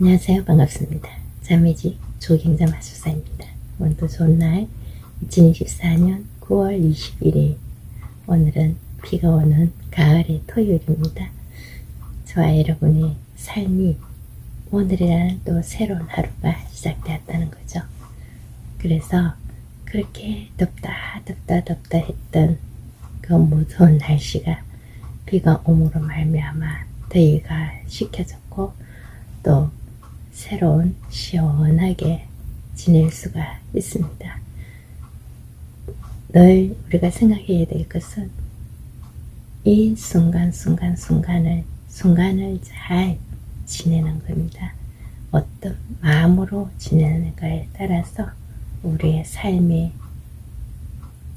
안녕하세요. 반갑습니다. 자매지 조경자 마술사입니다. 오늘도 좋은 날 2024년 9월 21일 오늘은 비가 오는 가을의 토요일입니다. 저와 여러분의 삶이 오늘이라는 또 새로운 하루가 시작되었다는 거죠. 그래서 그렇게 덥다 덥다 덥다 했던 그 무더운 날씨가 비가 오므로 말미암아 더위가 식혀졌고 또 새로운 시원하게 지낼 수가 있습니다. 늘 우리가 생각해야 될 것은 이 순간 순간 순간을 순간을 잘 지내는 겁니다. 어떤 마음으로 지내는가에 따라서 우리의 삶이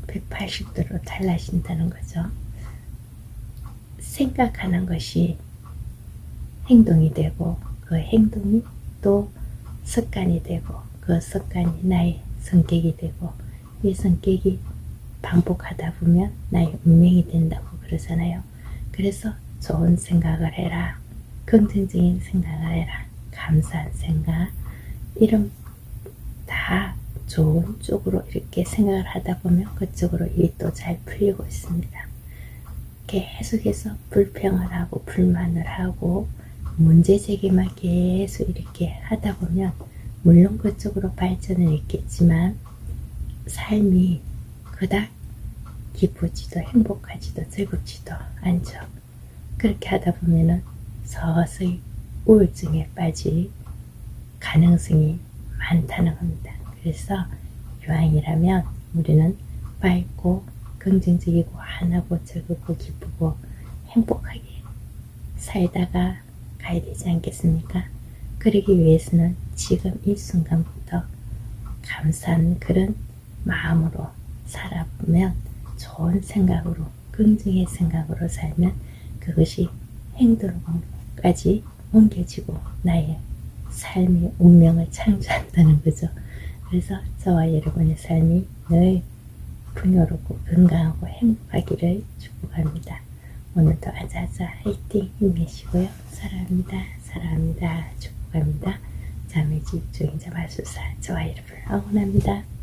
180도로 달라진다는 거죠. 생각하는 것이 행동이 되고 그 행동이 또 습관이 되고 그 습관이 나의 성격이 되고 이 성격이 반복하다 보면 나의 운명이 된다고 그러잖아요. 그래서 좋은 생각을 해라. 긍정적인 생각을 해라. 감사한 생각. 이런 다 좋은 쪽으로 이렇게 생각을 하다 보면 그쪽으로 일이 또 잘 풀리고 있습니다. 계속해서 불평을 하고 불만을 하고 문제 제기만 계속 이렇게 하다 보면 물론 그쪽으로 발전을 했겠지만 삶이 그닥 기쁘지도 행복하지도 즐겁지도 않죠. 그렇게 하다 보면은 서서히 우울증에 빠질 가능성이 많다는 겁니다. 그래서 유황이라면 우리는 밝고 긍정적이고 하나고 즐겁고 기쁘고 행복하게 살다가 가야 되지 않겠습니까? 그러기 위해서는 지금 이 순간부터 감사한 그런 마음으로 살아보면 좋은 생각으로 긍정의 생각으로 살면 그것이 행동까지 옮겨지고 나의 삶의 운명을 창조한다는 거죠. 그래서 저와 여러분의 삶이 늘 풍요롭고 건강하고 행복하기를 축복합니다. 오늘도 아자아자 화이팅 힘내시고요. 사랑합니다. 사랑합니다. 축복합니다. 자매집 조인자 마술사 저와 여러분을 응원합니다.